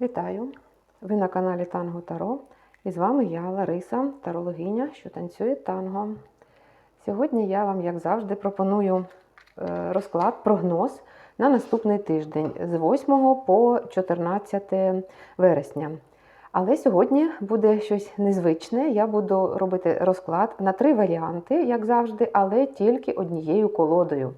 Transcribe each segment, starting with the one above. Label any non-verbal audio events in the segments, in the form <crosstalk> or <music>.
Вітаю! Ви на каналі Танго Таро. І з вами я, Лариса, тарологиня, що танцює танго. Сьогодні я вам, як завжди, пропоную е, розклад, прогноз на наступний тиждень з 8 по 14 вересня. Але сьогодні буде щось незвичне. Я буду робити розклад на три варіанти, як завжди, але тільки однією колодою.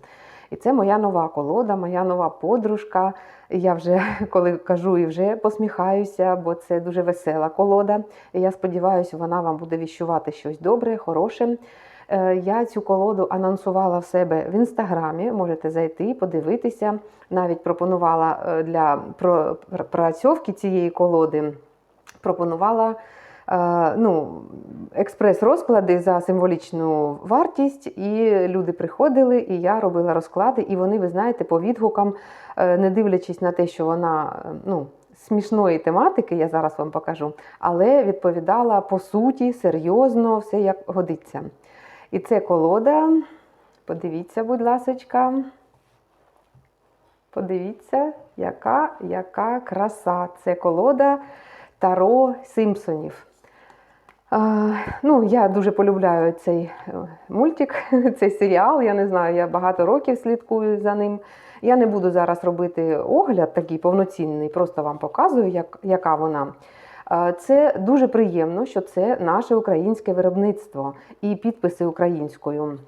І це моя нова колода, моя нова подружка. Я вже <laughs> коли кажу і вже посміхаюся, бо це дуже весела колода. І я сподіваюся, вона вам буде віщувати щось добре, хороше. Е, Я цю колоду анонсувала в себе в інстаграмі. Можете зайти, подивитися. Навіть пропонувала е, для пропрацьовки цієї колоди. Пропонувала ну, експрес-розклади за символічну вартість, і люди приходили, і я робила розклади, і вони, ви знаєте, по відгукам, е, не дивлячись на те, що вона е, ну, смішної тематики, я зараз вам покажу, але відповідала по суті, серйозно, все як годиться. І це колода. Подивіться, будь ласочка. Подивіться, яка, яка краса. Це колода Таро Симпсонів. Ну, Я дуже полюбляю цей е, мультик, <laughs> цей серіал. Я не знаю, я багато років слідкую за ним. Я не буду зараз робити огляд такий повноцінний, просто вам показую, як, яка вона. Це дуже приємно, що це наше українське виробництво і підписи українською.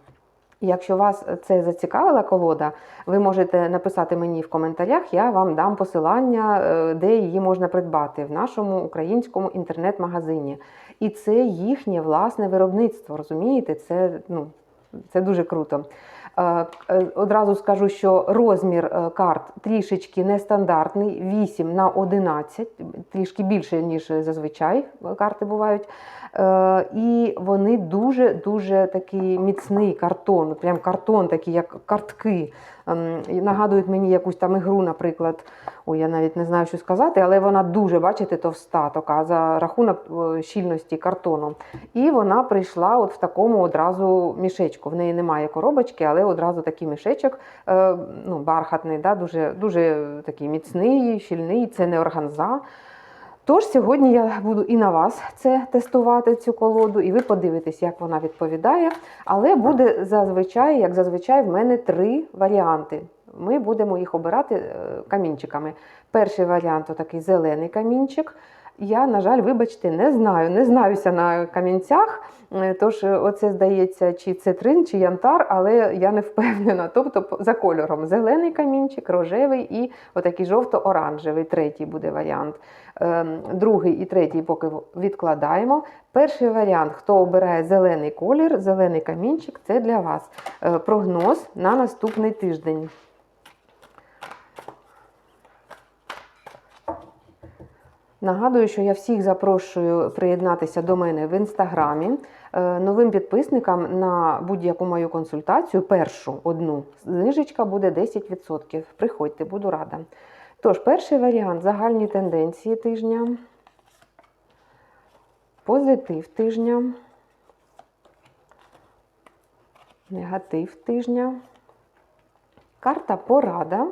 Якщо вас це зацікавила колода, ви можете написати мені в коментарях, я вам дам посилання, е, де її можна придбати в нашому українському інтернет-магазині. І це їхнє власне виробництво. Розумієте, це, ну, це дуже круто. Е, е, Одразу скажу, що розмір е, карт трішечки нестандартний, 8 на 11, трішки більше, ніж зазвичай карти бувають. І вони дуже-дуже такий міцний картон, прям картон, такий, як картки. Ем, Нагадують мені якусь там ігру, наприклад. Ой, я навіть не знаю, що сказати, але вона дуже, бачите, товста така за рахунок щільності картону. І вона прийшла от в такому одразу мішечку. В неї немає коробочки, але одразу такий мішечок е, ну, бархатний, да, дуже, дуже такий міцний, щільний, це не органза. Тож сьогодні я буду і на вас це тестувати, цю колоду, і ви подивитесь, як вона відповідає. Але буде зазвичай, як зазвичай, в мене три варіанти. Ми будемо їх обирати е, камінчиками. Перший варіант такий зелений камінчик. Я, на жаль, вибачте, не знаю, не знаюся на камінцях. Е, Тож, оце здається, чи цитрин, чи янтар, але я не впевнена. Тобто, за кольором зелений камінчик, рожевий і отакий жовто-оранжевий. Третій буде варіант. Ем, Другий і третій поки відкладаємо. Перший варіант, хто обирає зелений колір, зелений камінчик це для вас Е, прогноз на наступний тиждень. Нагадую, що я всіх запрошую приєднатися до мене в інстаграмі. Е, Новим підписникам на будь-яку мою консультацію, першу одну знижечка буде 10%. Приходьте, буду рада. Тож, перший варіант загальні тенденції тижня, позитив тижня, негатив тижня, карта порада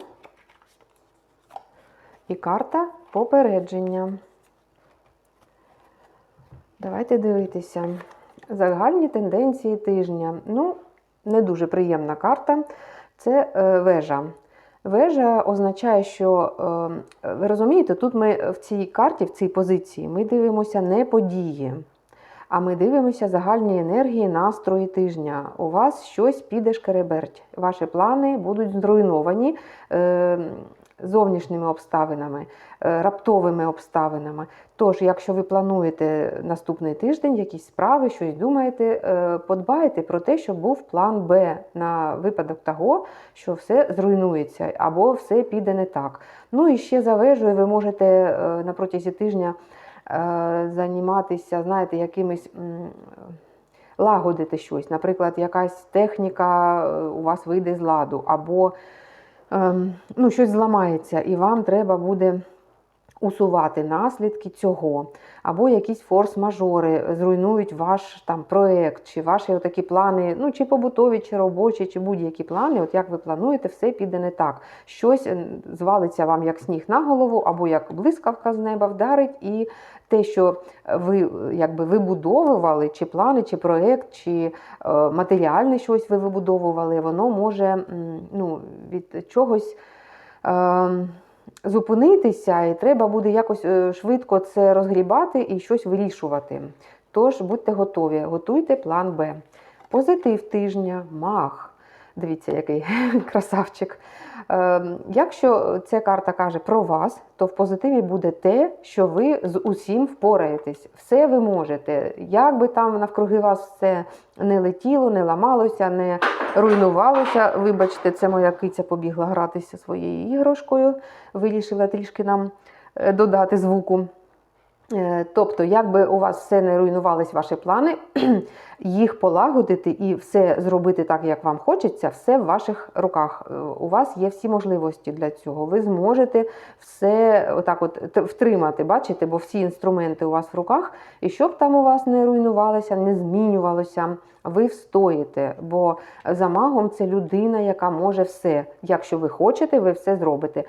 і карта попередження. Давайте дивитися. Загальні тенденції тижня. Ну, не дуже приємна карта. Це е, вежа. Вежа означає, що, е, ви розумієте, тут ми в цій карті, в цій позиції, ми дивимося не події, а ми дивимося загальні енергії, настрої тижня. У вас щось піде шкереберть. Ваші плани будуть зруйновані. Зовнішніми обставинами, е, раптовими обставинами. Тож, якщо ви плануєте наступний тиждень, якісь справи, щось думаєте, е, подбайте про те, щоб був план Б на випадок того, що все зруйнується або все піде не так. Ну і ще за вежею ви можете е, на протязі тижня займатися, знаєте, якимись. Лагодити щось, наприклад, якась техніка у вас вийде з ладу, або ну, щось зламається, і вам треба буде усувати наслідки цього, або якісь форс-мажори зруйнують ваш там проект, чи ваші такі плани, ну чи побутові, чи робочі, чи будь-які плани. От як ви плануєте, все піде не так. Щось звалиться вам як сніг на голову, або як блискавка з неба вдарить, і те, що ви якби вибудовували, чи плани, чи проект, чи е, матеріальне щось ви вибудовували, воно може ну, від чогось. Е, зупинитися, і треба буде якось е, швидко це розгрібати і щось вирішувати. Тож будьте готові, готуйте план Б. Позитив тижня, мах. Дивіться, який <laughs> красавчик. Е, Якщо ця карта каже про вас, то в позитиві буде те, що ви з усім впораєтесь. Все ви можете. Як би там навкруги вас все не летіло, не ламалося, не руйнувалося. Вибачте, це моя киця побігла гратися своєю іграшкою, вирішила трішки нам е, додати звуку. Е, Тобто, якби у вас все не руйнувались ваші плани, <clears throat> їх полагодити і все зробити так, як вам хочеться, все в ваших руках. Е, У вас є всі можливості для цього. Ви зможете все отак от втримати, бачите, бо всі інструменти у вас в руках, і щоб там у вас не руйнувалося, не змінювалося, ви встоїте. Бо за магом це людина, яка може все. Якщо ви хочете, ви все зробите.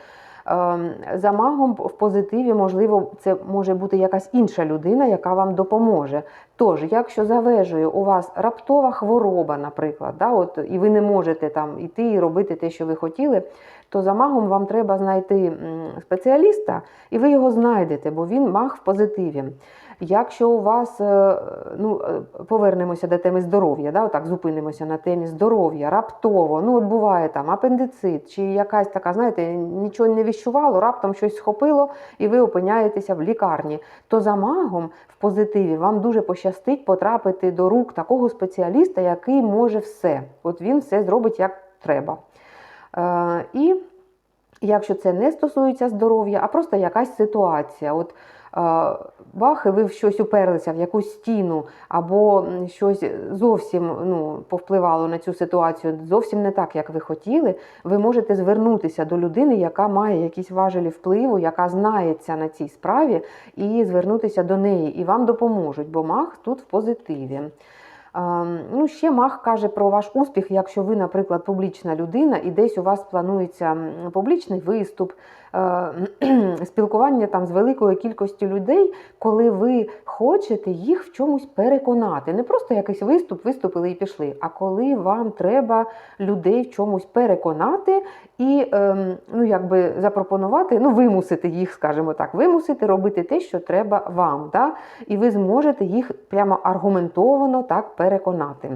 Ем, За магом в позитиві, можливо, це може бути якась інша людина, яка вам допоможе. Тож, якщо за вежею у вас раптова хвороба, наприклад, да, от, і ви не можете там іти і робити те, що ви хотіли, то за магом вам треба знайти спеціаліста, і ви його знайдете, бо він маг в позитиві. Якщо у вас, е, ну, е, повернемося до теми здоров'я, да, отак зупинимося на темі здоров'я, раптово, ну от буває там апендицит, чи якась така, знаєте, нічого не віщувало, раптом щось схопило, і ви опиняєтеся в лікарні. То за магом в позитиві вам дуже пощастить потрапити до рук такого спеціаліста, який може все. От він все зробить як треба. Е, і якщо це не стосується здоров'я, а просто якась ситуація. От бах, і ви в щось уперлися, в якусь стіну, або щось зовсім ну, повпливало на цю ситуацію, зовсім не так, як ви хотіли, ви можете звернутися до людини, яка має якісь важелі впливу, яка знається на цій справі, і звернутися до неї, і вам допоможуть, бо маг тут в позитиві. Ну, ще маг каже про ваш успіх, якщо ви, наприклад, публічна людина, і десь у вас планується публічний виступ, е, <clears throat> спілкування там з великою кількістю людей, коли ви хочете їх в чомусь переконати. Не просто якийсь виступ, виступили і пішли, а коли вам треба людей в чомусь переконати і ем, ну, якби запропонувати, ну, вимусити їх, скажімо так, вимусити робити те, що треба вам. Да? І ви зможете їх прямо аргументовано так переконати.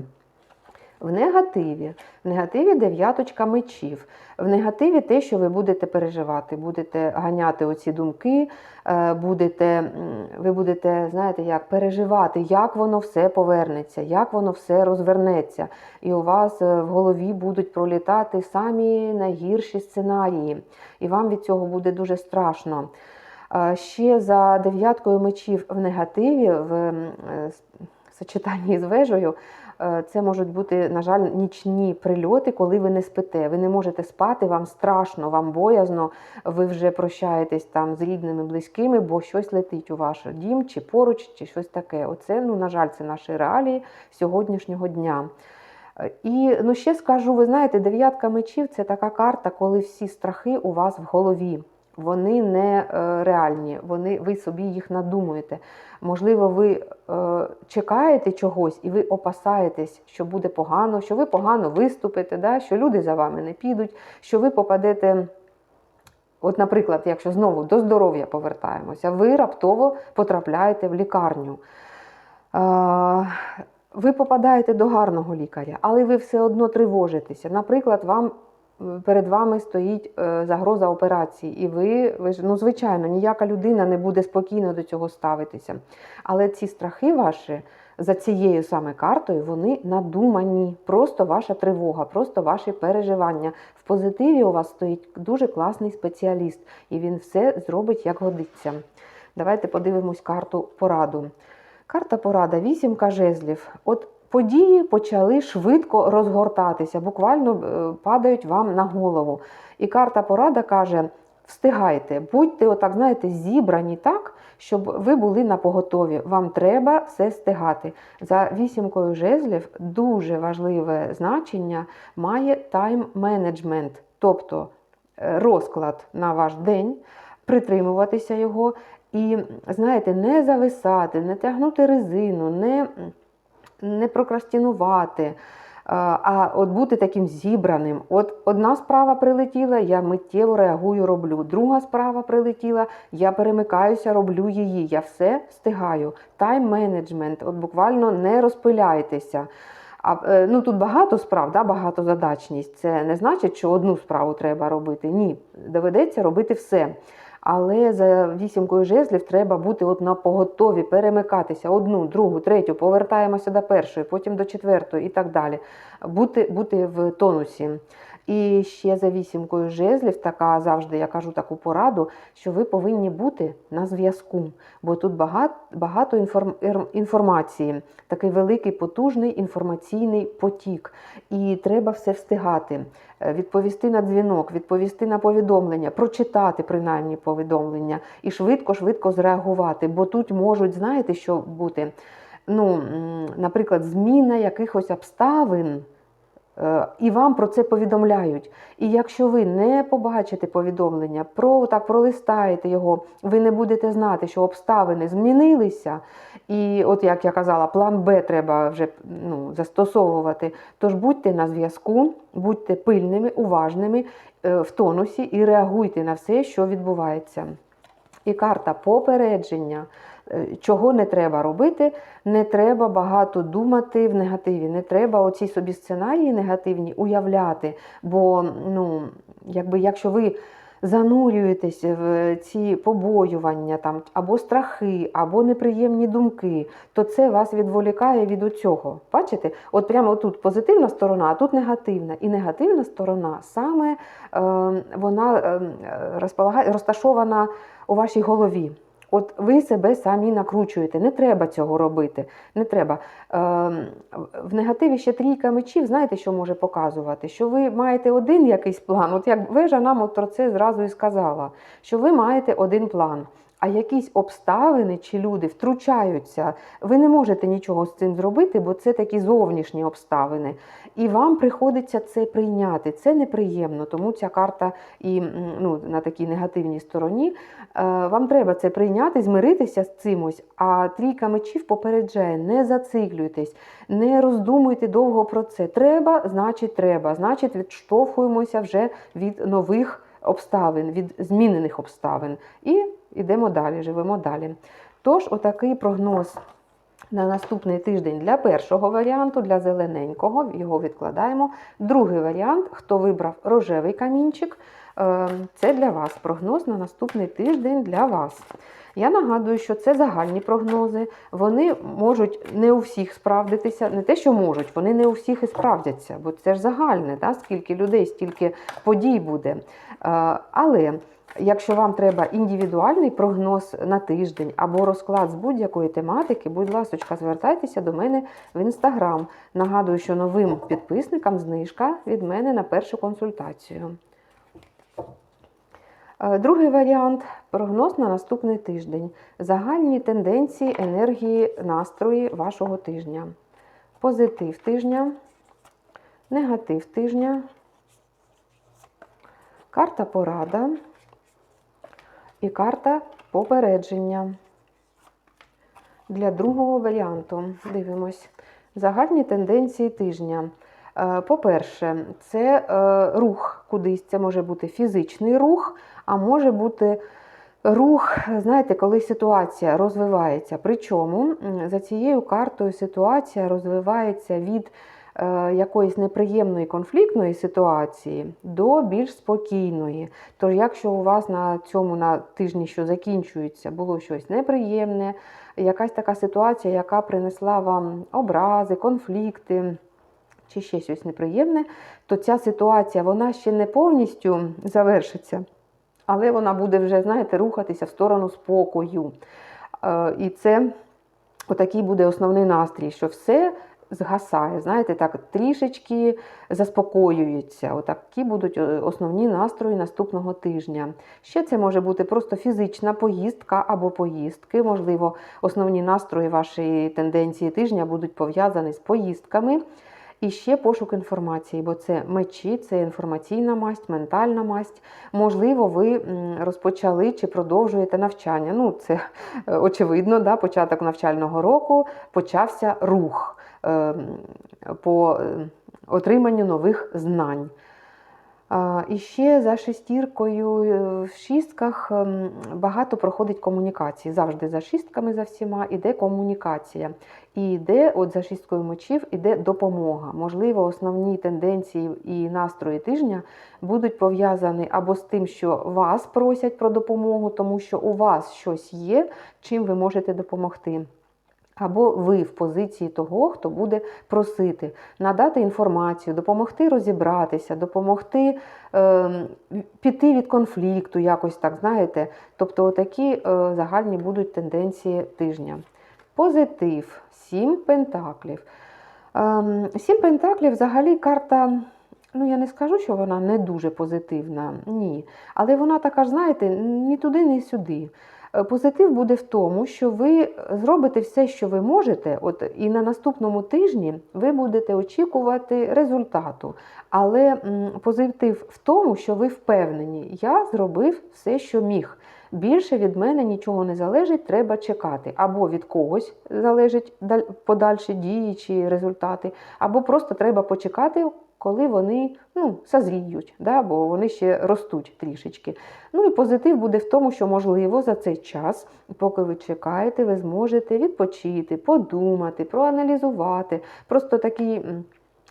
В негативі, в негативі дев'яточка мечів. В негативі те, що ви будете переживати, будете ганяти оці думки, е, будете, ви будете, знаєте, як переживати, як воно все повернеться, як воно все розвернеться. І у вас е, в голові будуть пролітати самі найгірші сценарії. І вам від цього буде дуже страшно. Е, Ще за дев'яткою мечів в негативі, в сочетанні з вежею, це можуть бути, на жаль, нічні прильоти, коли ви не спите. Ви не можете спати, вам страшно, вам боязно, ви вже прощаєтесь там з рідними, близькими, бо щось летить у ваш дім, чи поруч, чи щось таке. Оце, ну, на жаль, це наші реалії сьогоднішнього дня. Е, І ну, ще скажу, ви знаєте, дев'ятка мечів це така карта, коли всі страхи у вас в голові. Вони не е, реальні, вони, ви собі їх надумуєте. Можливо, ви е, чекаєте чогось і ви опасаєтесь, що буде погано, що ви погано виступите, да? що люди за вами не підуть, що ви попадете. От, наприклад, якщо знову до здоров'я повертаємося, ви раптово потрапляєте в лікарню. Е, ви попадаєте до гарного лікаря, але ви все одно тривожитеся. Наприклад, вам перед вами стоїть е, загроза операції, і ви, ви ж, ну, звичайно, ніяка людина не буде спокійно до цього ставитися. Але ці страхи ваші за цією саме картою, вони надумані. Просто ваша тривога, просто ваші переживання. В позитиві у вас стоїть дуже класний спеціаліст, і він все зробить як годиться. Давайте подивимось карту пораду. Карта порада, вісімка жезлів. От події почали швидко розгортатися, буквально е, падають вам на голову. І карта порада каже: встигайте, будьте, отак, знаєте, зібрані так, щоб ви були на поготові. Вам треба все встигати. За вісімкою жезлів дуже важливе значення має тайм-менеджмент, тобто е, розклад на ваш день, притримуватися його. І, знаєте, не зависати, не тягнути резину, не, не прокрастинувати, а а от бути таким зібраним. От одна справа прилетіла, я миттєво реагую, роблю. Друга справа прилетіла, я перемикаюся, роблю її. Я все встигаю. Тайм-менеджмент, от буквально не розпиляйтеся. А, е, ну, Тут багато справ, да, багатозадачність. Це не значить, що одну справу треба робити. Ні, доведеться робити все. Але за вісімкою жезлів треба бути от на поготові, перемикатися одну, другу, третю, повертаємося до першої, потім до четвертої і так далі. Бути, бути в тонусі. І ще за вісімкою жезлів, така завжди я кажу таку пораду, що ви повинні бути на зв'язку, бо тут багато, багато інформ, інформації, такий великий потужний інформаційний потік. І треба все встигати, Е, відповісти на дзвінок, відповісти на повідомлення, прочитати принаймні повідомлення і швидко-швидко зреагувати. Бо тут можуть, знаєте, що бути, ну, наприклад, зміна якихось обставин. Е, І вам про це повідомляють. І якщо ви не побачите повідомлення, про так пролистаєте його, ви не будете знати, що обставини змінилися. І, от як я казала, план Б треба вже ну, застосовувати. Тож будьте на зв'язку, будьте пильними, уважними е, в тонусі і реагуйте на все, що відбувається. І карта попередження, чого не треба робити, не треба багато думати в негативі, не треба оці собі сценарії негативні уявляти. Бо, ну, якби, якщо ви занурюєтесь в ці побоювання там, або страхи, або неприємні думки, то це вас відволікає від цього. Бачите? От прямо тут позитивна сторона, а тут негативна. І негативна сторона саме е, вона е, розташована у вашій голові. От ви себе самі накручуєте, не треба цього робити. Не треба. Е, в негативі ще трійка мечів, знаєте, що може показувати? Що ви маєте один якийсь план. От як вежа нам от про це зразу і сказала, що ви маєте один план. А якісь обставини чи люди втручаються, ви не можете нічого з цим зробити, бо це такі зовнішні обставини. І вам приходиться це прийняти. Це неприємно, тому ця карта і ну, на такій негативній стороні. Е, вам треба це прийняти, змиритися з цимось. А трійка мечів попереджає: не зациклюйтесь, не роздумуйте довго про це. Треба, значить, треба. Значить, відштовхуємося вже від нових обставин, від змінених обставин. І йдемо далі, живемо далі. Тож, отакий прогноз на наступний тиждень для першого варіанту, для зелененького, його відкладаємо. Другий варіант, хто вибрав рожевий камінчик, е, це для вас прогноз на наступний тиждень для вас. Я нагадую, що це загальні прогнози. Вони можуть не у всіх справдитися, не те, що можуть, вони не у всіх і справдяться, бо це ж загальне, да? скільки людей, стільки подій буде. Е, але якщо вам треба індивідуальний прогноз на тиждень або розклад з будь-якої тематики, будь ласка, звертайтеся до мене в інстаграм. Нагадую, що новим підписникам знижка від мене на першу консультацію. Е, другий варіант прогноз на наступний тиждень. Загальні тенденції енергії, настрої вашого тижня. Позитив тижня, негатив тижня, карта порада і карта попередження. Для другого варіанту дивимось. Загальні тенденції тижня. Е, по-перше, це е, рух кудись, це може бути фізичний рух, а може бути рух, знаєте, коли ситуація розвивається. Причому за цією картою ситуація розвивається від якоїсь неприємної конфліктної ситуації до більш спокійної. Тож, якщо у вас на цьому на тижні, що закінчується, було щось неприємне, якась така ситуація, яка принесла вам образи, конфлікти. Чи ще щось неприємне, то ця ситуація вона ще не повністю завершиться, але вона буде вже, знаєте, рухатися в сторону спокою. Е, І це отакий буде основний настрій, що все згасає. Знаєте, так трішечки заспокоюється. Отакі будуть е, основні настрої наступного тижня. Ще це може бути просто фізична поїздка або поїздки. Можливо, основні настрої вашої тенденції тижня будуть пов'язані з поїздками. І ще пошук інформації, бо це мечі, це інформаційна масть, ментальна масть. Можливо, ви розпочали чи продовжуєте навчання. Ну, це е, очевидно, да, початок навчального року почався рух по е, отриманню нових знань. І ще за шестіркою е, в шістках ем, багато проходить комунікації. Завжди за шістками за всіма іде комунікація. І йде, от за шісткою мечів, іде допомога. Можливо, основні тенденції і настрої тижня будуть пов'язані або з тим, що вас просять про допомогу, тому що у вас щось є, чим ви можете допомогти. Або ви в позиції того, хто буде просити, надати інформацію, допомогти розібратися, допомогти е, піти від конфлікту, якось так, знаєте. Тобто, такі е, загальні будуть тенденції тижня. Позитив, сім пентаклів. Ем, Сім пентаклів взагалі карта. Ну, я не скажу, що вона не дуже позитивна, ні. Але вона така ж, знаєте, ні туди, ні сюди. Е, Позитив буде в тому, що ви зробите все, що ви можете, от і на наступному тижні ви будете очікувати результату. Але позитив в тому, що ви впевнені, я зробив все, що міг. Більше від мене нічого не залежить, треба чекати. Або від когось залежать даль- подальші дії чи результати, або просто треба почекати, коли вони ну, созріють, да, бо вони ще ростуть трішечки. Ну і позитив буде в тому, що, можливо, за цей час, поки ви чекаєте, ви зможете відпочити, подумати, проаналізувати. Просто такий.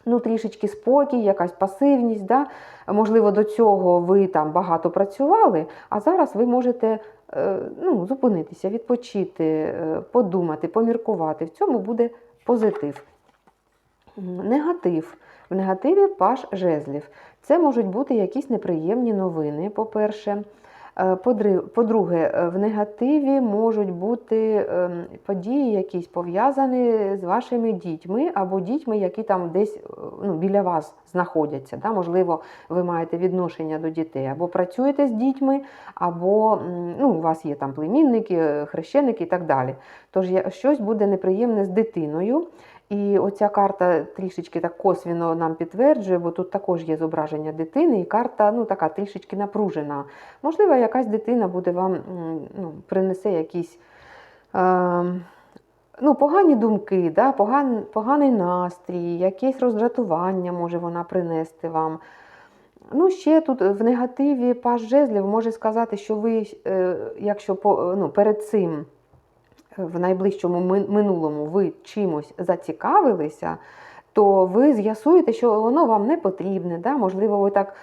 Ну, трішечки спокій, якась пасивність. Да? Можливо, до цього ви там багато працювали, а зараз ви можете е, ну, зупинитися, відпочити, е, подумати, поміркувати. В цьому буде позитив. Негатив. В негативі паш жезлів. Це можуть бути якісь неприємні новини, по-перше. Е, По-друге, е, в негативі можуть бути ем, події, якісь пов'язані з вашими дітьми або дітьми, які там десь е, ну, біля вас знаходяться. Да? Можливо, ви маєте відношення до дітей, або працюєте з дітьми, або ну, у вас є там племінники, хрещеники і так далі. Тож щось буде неприємне з дитиною. І оця карта трішечки так косвіно нам підтверджує, бо тут також є зображення дитини, і карта ну, така трішечки напружена. Можливо, якась дитина буде вам ну, принесе якісь е, ну, погані думки, да, поган, поганий настрій, якесь роздратування може вона принести вам. Ну, ще тут в негативі паш жезлів може сказати, що ви, е, якщо ну, перед цим в найближчому минулому ви чимось зацікавилися, то ви з'ясуєте, що воно вам не потрібне. Да? Можливо, ви так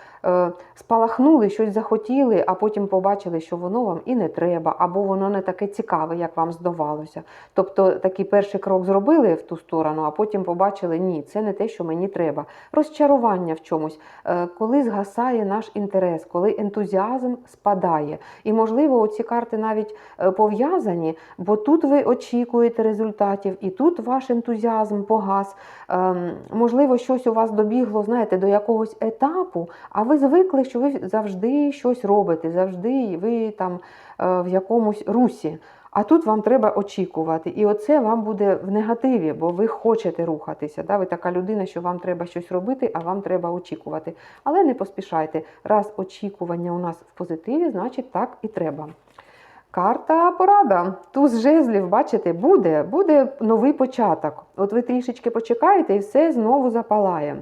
спалахнули, щось захотіли, а потім побачили, що воно вам і не треба, або воно не таке цікаве, як вам здавалося. Тобто такий перший крок зробили в ту сторону, а потім побачили, ні, це не те, що мені треба. Розчарування в чомусь, е, коли згасає наш інтерес, коли ентузіазм спадає. І, можливо, оці карти навіть е, пов'язані, бо тут ви очікуєте результатів, і тут ваш ентузіазм погас. Ем, Можливо, щось у вас добігло, знаєте, до якогось етапу, а ви звикли, що ви завжди щось робите, завжди ви там е, в якомусь русі. А тут вам треба очікувати. І оце вам буде в негативі, бо ви хочете рухатися. Да? Ви така людина, що вам треба щось робити, а вам треба очікувати. Але не поспішайте. Раз очікування у нас в позитиві, значить так і треба. Карта порада. Туз жезлів, бачите, буде, буде новий початок. От ви трішечки почекаєте і все знову запалає.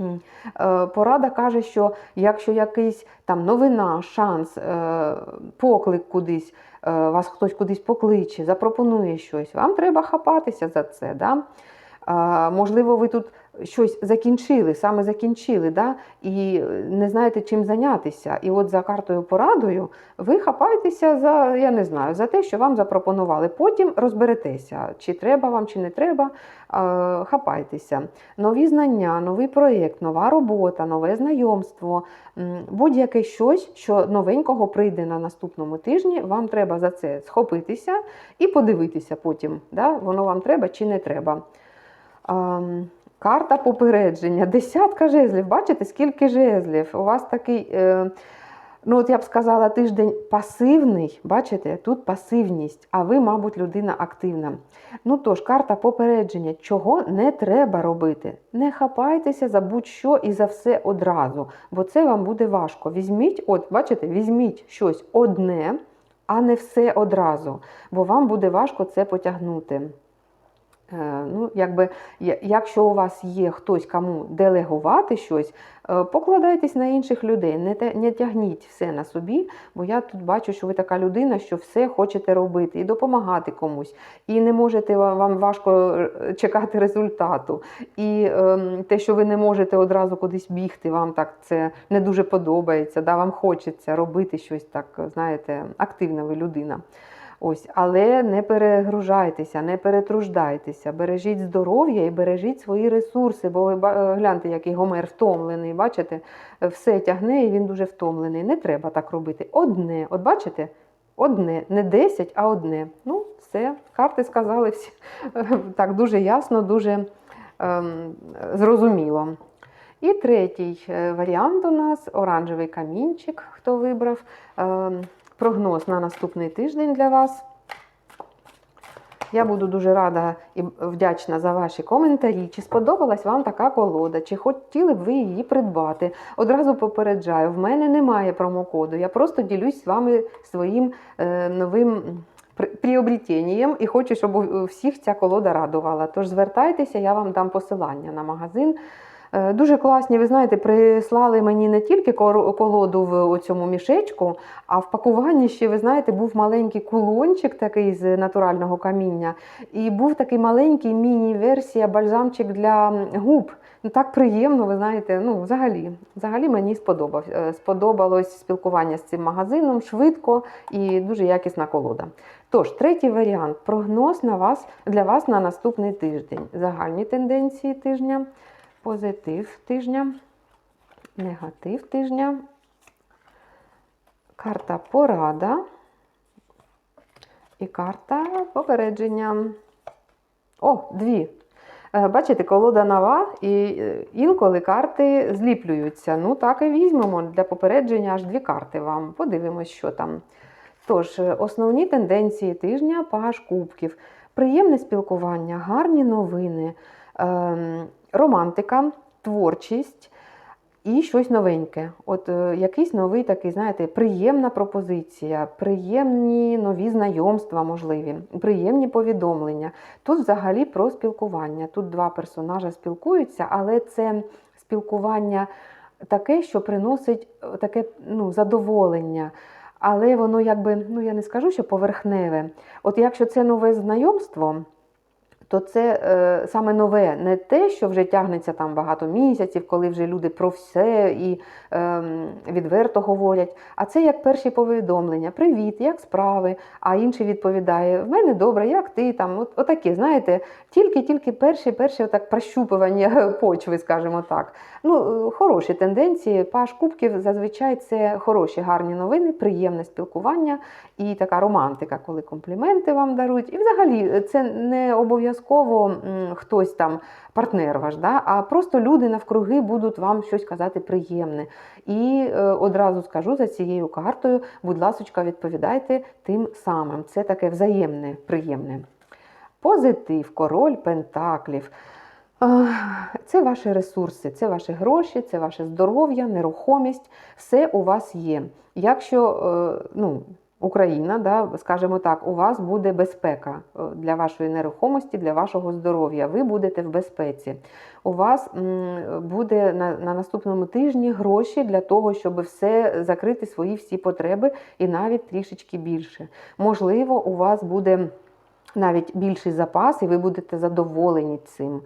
Е, Порада каже, що якщо якийсь там новина, шанс, е, поклик кудись, е, вас хтось кудись покличе, запропонує щось, вам треба хапатися за це. Да? Можливо, ви тут щось закінчили, саме закінчили, да? і не знаєте, чим зайнятися. І от за картою порадою ви хапаєтеся за, я не знаю, за те, що вам запропонували. Потім розберетеся, чи треба вам, чи не треба. Хапайтеся. Нові знання, новий проєкт, нова робота, нове знайомство, будь-яке щось, що новенького прийде на наступному тижні, вам треба за це схопитися і подивитися потім, да? воно вам треба чи не треба. Карта попередження, десятка жезлів. Бачите, скільки жезлів? У вас такий, е, ну от я б сказала, тиждень пасивний. Бачите, тут пасивність, а ви, мабуть, людина активна. Ну тож, карта попередження, чого не треба робити. Не хапайтеся за будь-що і за все одразу, бо це вам буде важко. Візьміть, от, бачите, візьміть щось одне, а не все одразу, бо вам буде важко це потягнути. Е, Ну, якби, якщо у вас є хтось, кому делегувати щось, е, покладайтесь на інших людей, не, не тягніть все на собі, бо я тут бачу, що ви така людина, що все хочете робити і допомагати комусь, і не можете вам важко е, чекати результату. І ем, те, що ви не можете одразу кудись бігти, вам так це не дуже подобається, да, вам хочеться робити щось так, знаєте, активна ви людина. Ось, але не перегружайтеся, не перетруждайтеся, бережіть здоров'я і бережіть свої ресурси, бо ви е, гляньте, який Гомер втомлений. Бачите, Е, все тягне і він дуже втомлений. Не треба так робити. Одне, от бачите, одне, не 10, а одне. Ну, все, карти сказали всі <laughs> так дуже ясно, дуже ем, зрозуміло. І третій е, варіант у нас оранжевий камінчик, хто вибрав. Ем, Прогноз на наступний тиждень для вас. Я буду дуже рада і вдячна за ваші коментарі. Чи сподобалась вам така колода, чи хотіли б ви її придбати? Одразу попереджаю, в мене немає промокоду. Я просто ділюсь з вами своїм е, новим при- приобретенням і хочу, щоб у всіх ця колода радувала. Тож звертайтеся, я вам дам посилання на магазин. Е, Дуже класні, ви знаєте, прислали мені не тільки колоду в цьому мішечку, а в пакуванні ще, ви знаєте, був маленький кулончик такий з натурального каміння, і був такий маленький міні-версія бальзамчик для губ. Ну, так приємно, ви знаєте, ну, взагалі, взагалі мені сподобав, е, сподобалось спілкування з цим магазином швидко і дуже якісна колода. Тож, третій варіант прогноз на вас, для вас на наступний тиждень. Загальні тенденції тижня, позитив тижня, негатив тижня, карта порада і карта попередження. О, дві. Е, Бачите, колода нова, і е, інколи карти зліплюються. Ну, так і візьмемо для попередження аж дві карти вам. Подивимось, що там. Тож, е, основні тенденції тижня паж кубків. Приємне спілкування, гарні новини, ем, романтика, творчість і щось новеньке. От е, якийсь новий такий, знаєте, приємна пропозиція, приємні нові знайомства, можливі, приємні повідомлення. Тут взагалі про спілкування. Тут два персонажа спілкуються, але це спілкування таке, що приносить е, таке ну, задоволення. Але воно якби, ну я не скажу, що поверхневе. От якщо це нове знайомство, то це е, саме нове, не те, що вже тягнеться там багато місяців, коли вже люди про все і е, відверто говорять. А це як перші повідомлення: Привіт, як справи? А інший відповідає: В мене добре, як ти там? От, отакі, знаєте, тільки-тільки перші, перші отак прощупування <laughs> почви, скажімо так. Ну, е, хороші тенденції. Паш кубків зазвичай це хороші, гарні новини, приємне спілкування і така романтика, коли компліменти вам дарують. І взагалі е, це не обов'язково м, хтось там, партнер ваш, да? а просто люди навкруги будуть вам щось казати приємне. І е, одразу скажу за цією картою, будь ласочка, відповідайте тим самим. Це таке взаємне, приємне. Позитив, король пентаклів. Це ваші ресурси, це ваші гроші, це ваше здоров'я, нерухомість. Все у вас є. Якщо е, ну, Україна, да, скажімо так, у вас буде безпека е, для вашої нерухомості, для вашого здоров'я. Ви будете в безпеці. У вас буде на, на наступному тижні гроші для того, щоб все закрити свої всі потреби і навіть трішечки більше. Можливо, у вас буде навіть більший запас, і ви будете задоволені цим.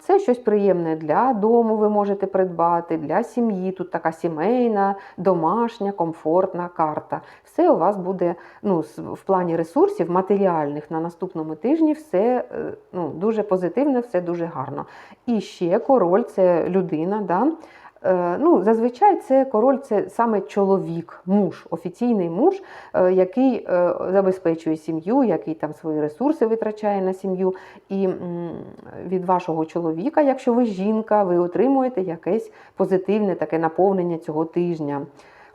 Це щось приємне для дому ви можете придбати, для сім'ї. Тут така сімейна, домашня, комфортна карта. Все у вас буде ну, в плані ресурсів матеріальних на наступному тижні все е, ну, дуже позитивне, все дуже гарно. І ще король це людина. Да? Е, Ну, зазвичай це король це саме чоловік, муж, офіційний муж, е, який е, забезпечує сім'ю, який там свої ресурси витрачає на сім'ю. І від вашого чоловіка, якщо ви жінка, ви отримуєте якесь позитивне таке наповнення цього тижня.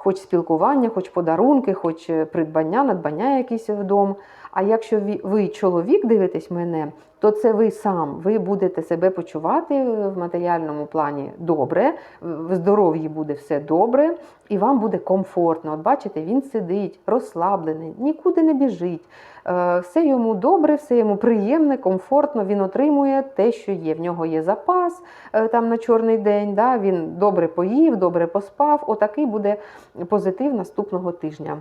Хоч спілкування, хоч подарунки, хоч е, придбання, надбання якісь вдома. А якщо ви, чоловік дивитесь мене, то це ви сам. Ви будете себе почувати в матеріальному плані добре, в здоров'ї буде все добре, і вам буде комфортно. От бачите, він сидить розслаблений, нікуди не біжить. Е, Все йому добре, все йому приємне, комфортно. Він отримує те, що є. В нього є запас е, там на чорний день. Да? Він добре поїв, добре поспав. Отакий буде позитив наступного тижня.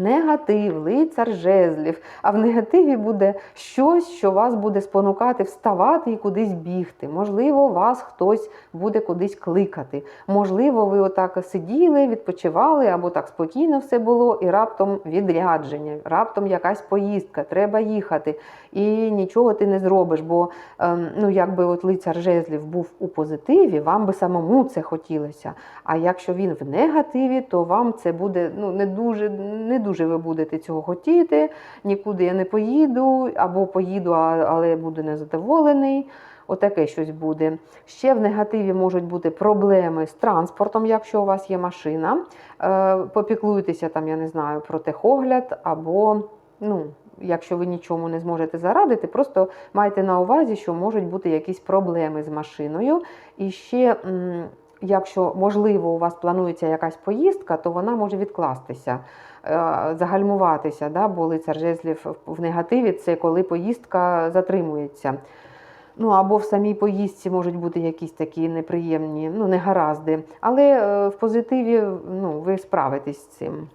Негатив, лицар жезлів. А в негативі буде щось, що вас буде спонукати вставати і кудись бігти. Можливо, вас хтось буде кудись кликати. Можливо, ви отак сиділи, відпочивали, або так спокійно все було, і раптом відрядження, раптом якась поїздка, треба їхати, і нічого ти не зробиш. Бо ем, ну, якби от лицар жезлів був у позитиві, вам би самому це хотілося. А якщо він в негативі, то вам це буде ну, не дуже не дуже ви будете цього хотіти, нікуди я не поїду, або поїду, але буду незадоволений. Отаке щось буде. Ще в негативі можуть бути проблеми з транспортом, якщо у вас є машина. Е, Попіклуйтеся там, я не знаю, про техогляд, або ну, якщо ви нічому не зможете зарадити, просто майте на увазі, що можуть бути якісь проблеми з машиною. І ще. Якщо можливо у вас планується якась поїздка, то вона може відкластися, е, загальмуватися, да? бо лицар жезлів в негативі це коли поїздка затримується. Ну або в самій поїздці можуть бути якісь такі неприємні, ну негаразди. Але е, в позитиві ну, ви справитесь з цим.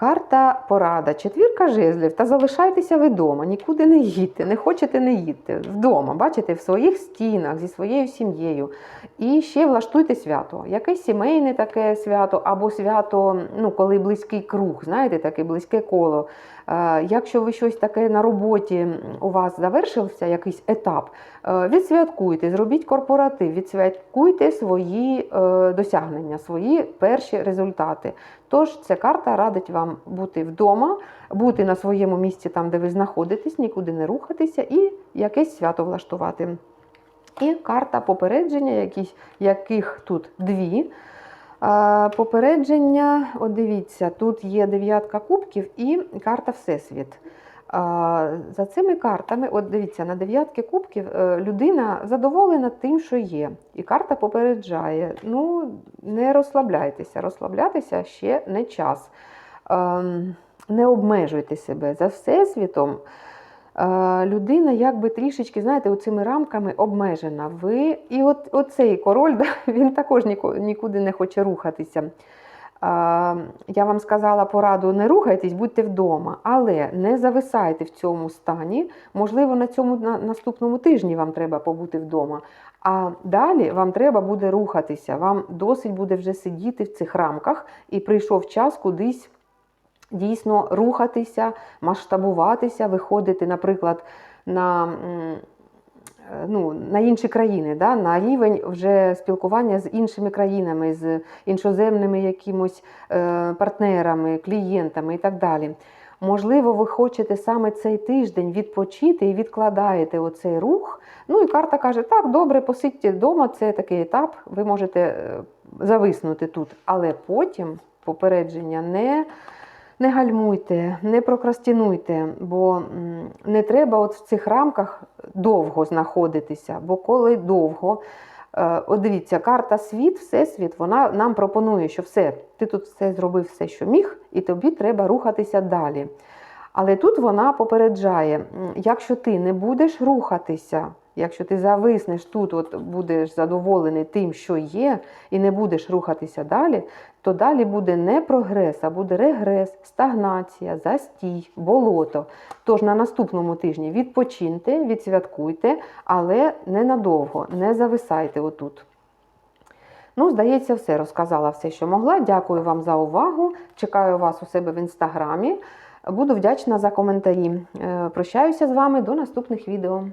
Карта порада, четвірка жезлів. Та залишайтеся ви вдома, нікуди не їдьте, не хочете, не їдьте. Вдома, бачите, в своїх стінах зі своєю сім'єю. І ще влаштуйте свято. Якесь сімейне таке свято, або свято, ну, коли близький круг, знаєте, таке близьке коло. Е, Якщо ви щось таке на роботі у вас завершився якийсь етап, е, відсвяткуйте, зробіть корпоратив, відсвяткуйте свої е, досягнення, свої перші результати. Тож ця карта радить вам бути вдома, бути на своєму місці там, де ви знаходитесь, нікуди не рухатися і якесь свято влаштувати. І карта попередження, яких, яких тут дві. Попередження, от дивіться, тут є дев'ятка кубків і карта Всесвіт. За цими картами, от дивіться, на дев'ятки кубків е, людина задоволена тим, що є. І карта попереджає: ну, не розслабляйтеся, розслаблятися ще не час. Ем, Не обмежуйте себе за всесвітом. е, Людина якби трішечки, знаєте, оцими рамками обмежена. Ви, і от оцей король, <laughs> він також нікуди не хоче рухатися. Я вам сказала пораду, не рухайтесь, будьте вдома, але не зависайте в цьому стані. Можливо, на цьому на, наступному тижні вам треба побути вдома. А далі вам треба буде рухатися. Вам досить буде вже сидіти в цих рамках, і прийшов час кудись дійсно рухатися, масштабуватися, виходити, наприклад, на. Е, Ну, на інші країни, да, на рівень вже спілкування з іншими країнами, з іншоземними якимось е, партнерами, клієнтами і так далі. Можливо, ви хочете саме цей тиждень відпочити і відкладаєте оцей рух. Ну і карта каже: так, добре, посидьте вдома, це такий етап, ви можете е, зависнути тут. Але потім попередження не. Не гальмуйте, не прокрастинуйте, бо не треба от в цих рамках довго знаходитися. Бо коли довго, е, от дивіться, карта світ, всесвіт, вона нам пропонує, що все, ти тут все зробив все, що міг, і тобі треба рухатися далі. Але тут вона попереджає: якщо ти не будеш рухатися, якщо ти зависнеш тут, от будеш задоволений тим, що є, і не будеш рухатися далі, то далі буде не прогрес, а буде регрес, стагнація, застій, болото. Тож на наступному тижні відпочиньте, відсвяткуйте, але ненадовго, не зависайте отут. Ну, здається, все розказала все, що могла. Дякую вам за увагу. Чекаю вас у себе в інстаграмі. Буду вдячна за коментарі. Е, Прощаюся з вами до наступних відео.